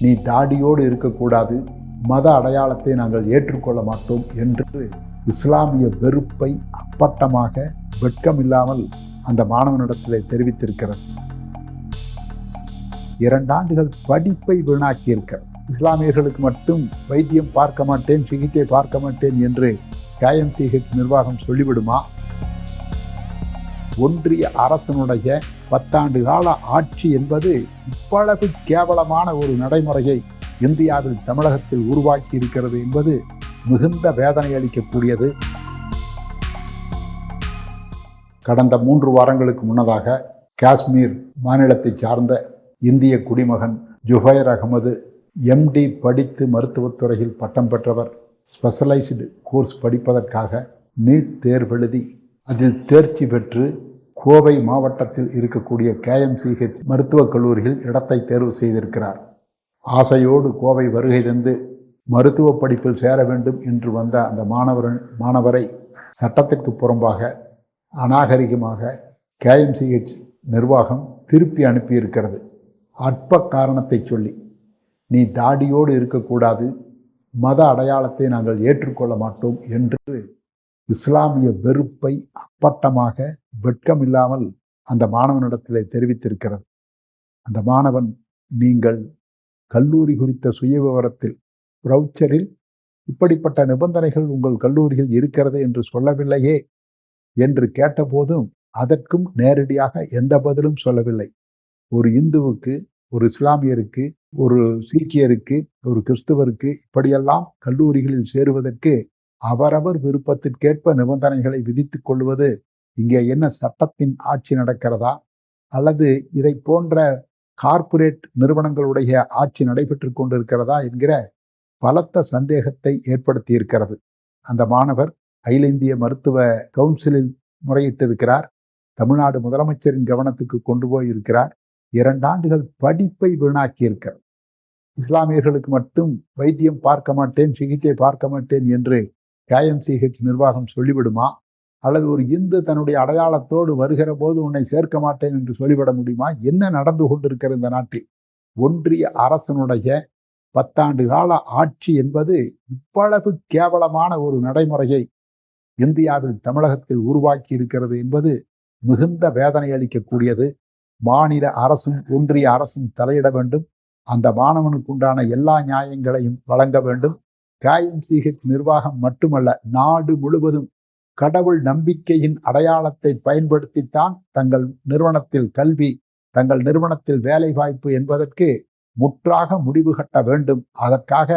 நீ தாடியோடு இருக்கக்கூடாது. மத அடையாளத்தை நாங்கள் ஏற்றுக்கொள்ள மாட்டோம் என்று இஸ்லாமிய வெறுப்பை அப்பட்டமாக வெட்கமில்லாமல் அந்த மாணவனிடத்திலே தெரிவித்திருக்கிறது. இரண்டாண்டுகள் படிப்பை வீணாக்கியிருக்கிறது. இஸ்லாமியர்களுக்கு மட்டும் வைத்தியம் பார்க்க மாட்டேன் சிகிச்சை பார்க்க மாட்டேன் என்று கேஎம்சிஹெச் நிர்வாகம் சொல்லிவிடுமா? ஒன்றிய அரசனுடைய பத்தாண்டு கால ஆட்சி என்பது இவ்வளவு கேவலமான ஒரு நடைமுறையை இந்தியாவில் தமிழகத்தில் உருவாக்கி இருக்கிறது என்பது மிகுந்த வேதனை அளிக்கக்கூடியது. கடந்த மூன்று வாரங்களுக்கு முன்னதாக காஷ்மீர் மாநிலத்தை சார்ந்த இந்திய குடிமகன் ஜுஹைர் அகமது எம்டி படித்து மருத்துவத்துறையில் பட்டம் பெற்றவர் ஸ்பெஷலைஸ்டு கோர்ஸ் படிப்பதற்காக நீட் தேர்வெழுதி அதில் தேர்ச்சி பெற்று கோவை மாவட்டத்தில் இருக்கக்கூடிய கேஎம்சிஹெச் மருத்துவக் கல்லூரியில் இடத்தை தேர்வு செய்திருக்கிறார். ஆசையோடு கோவை வருகை தந்து மருத்துவ படிப்பில் சேர வேண்டும் என்று வந்த அந்த மாணவன் மாணவரை சட்டத்திற்கு புறம்பாக அநாகரிகமாக கேஎம்சிஹெச் நிர்வாகம் திருப்பி அனுப்பியிருக்கிறது. அற்ப காரணத்தை சொல்லி நீ தாடியோடு இருக்கக்கூடாது. மத அடையாளத்தை நாங்கள் ஏற்றுக்கொள்ள மாட்டோம் என்று இஸ்லாமிய வெறுப்பை அப்பட்டமாக வெட்கமில்லாமல் அந்த மாணவனிடத்திலே தெரிவித்திருக்கிறது. அந்த மாணவன் நீங்கள் கல்லூரி குறித்த சுய விவரத்தில் ப்ரௌச்சரில் இப்படிப்பட்ட நிபந்தனைகள் உங்கள் கல்லூரியில் இருக்கிறது என்று சொல்லவில்லையே என்று கேட்டபோதும் அதற்கும் நேரடியாக எந்த பதிலும் சொல்லவில்லை. ஒரு இந்துவுக்கு ஒரு இஸ்லாமியருக்கு ஒரு சீக்கியருக்கு ஒரு கிறிஸ்துவருக்கு இப்படியெல்லாம் கல்லூரிகளில் சேருவதற்கு அவரவர் விருப்பத்திற்கேற்ப நிபந்தனைகளை விதித்துக் கொள்வது இங்கே என்ன சட்டத்தின் ஆட்சி நடக்கிறதா? அல்லது இதை போன்ற கார்ப்பரேட் நிறுவனங்களுடைய ஆட்சி நடைபெற்று கொண்டிருக்கிறதா என்கிற பலத்த சந்தேகத்தை ஏற்படுத்தி இருக்கிறது அந்த மாணவர் அகில இந்திய மருத்துவ கவுன்சிலில் முறையிட்டிருக்கிறார். தமிழ்நாடு முதலமைச்சரின் கவனத்துக்கு கொண்டு போய் இருக்கிறார் இரண்டாண்டுகள் படிப்பை வீணாக்கி இஸ்லாமியர்களுக்கு மட்டும் வைத்தியம் பார்க்க மாட்டேன் சிகிச்சை பார்க்க மாட்டேன் என்று கேஎம்சிஹெச் நிர்வாகம் சொல்லிவிடுமா? அல்லது ஒரு இந்து தன்னுடைய அடையாளத்தோடு வருகிற போது உன்னை சேர்க்க மாட்டேன் என்று சொல்லிவிட முடியுமா? என்ன நடந்து கொண்டிருக்கிற இந்த நாட்டில்? ஒன்றிய அரசனுடைய பத்தாண்டு கால ஆட்சி என்பது இவ்வளவு கேவலமான ஒரு நடைமுறையை இந்தியாவில் தமிழகத்தில் உருவாக்கி இருக்கிறது என்பது மிகுந்த வேதனை அளிக்கக்கூடியது. மாநில அரசும் ஒன்றிய அரசும் தலையிட வேண்டும். அந்த மாணவனுக்கு உண்டான எல்லா நியாயங்களையும் வழங்க வேண்டும். கேஎம்சிஹெச் நிர்வாகம் மட்டுமல்ல நாடு முழுவதும் கடவுள் நம்பிக்கையின் அடையாளத்தை பயன்படுத்தித்தான் தங்கள் நிறுவனத்தில் கல்வி தங்கள் நிறுவனத்தில் வேலை வாய்ப்பு என்பதற்கு முற்றாக முடிவு கட்ட வேண்டும். அதற்காக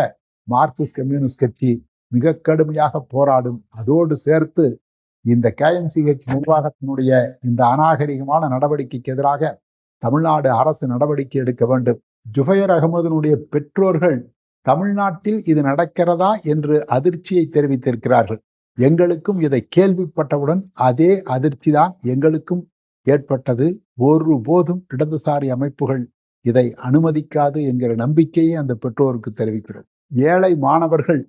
மார்க்சிஸ்ட் கம்யூனிஸ்ட் கட்சி மிக கடுமையாக போராடும். அதோடு சேர்த்து இந்த கேஎம்சிஹெச் நிர்வாகத்தினுடைய இந்த அநாகரிகமான நடவடிக்கைக்கு எதிராக தமிழ்நாடு அரசு நடவடிக்கை எடுக்க வேண்டும். ஜுஃபையர் அகமதனுடைய பெற்றோர்கள் தமிழ்நாட்டில் இது நடக்கிறதா என்று அதிர்ச்சியை தெரிவித்திருக்கிறார்கள். எங்களுக்கும் இதை கேள்விப்பட்டவுடன் அதே அதிர்ச்சி தான் எங்களுக்கும் ஏற்பட்டது. ஒரு போதும் இடதுசாரி அமைப்புகள் இதை அனுமதிக்காது என்கிற நம்பிக்கையை அந்த பெற்றோருக்கு தெரிவிக்கிறது ஏழை மாணவர்கள்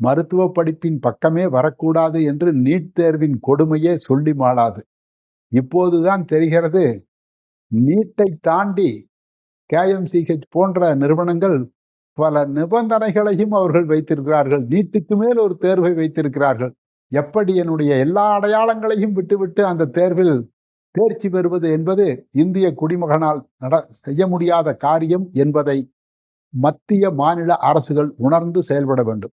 மருத்துவ படிப்பின் பக்கமே வரக்கூடாது என்று நீட் தேர்வின் கொடுமையே சொல்லி மாளாது. இப்போதுதான் தெரிகிறது நீட்டை தாண்டி கேஎம்சிஹெச் போன்ற நிறுவனங்கள் பல நிபந்தனைகளையும் அவர்கள் வைத்திருக்கிறார்கள். நீட்டுக்கு மேல் ஒரு தேர்வை வைத்திருக்கிறார்கள். எப்படி என்னுடைய எல்லா அடையாளங்களையும் விட்டுவிட்டு அந்த தேர்வில் தேர்ச்சி பெறுவது என்பது இந்திய குடிமகனால் நட செய்ய முடியாத காரியம் என்பதை மத்திய மாநில அரசுகள் உணர்ந்து செயல்பட வேண்டும்.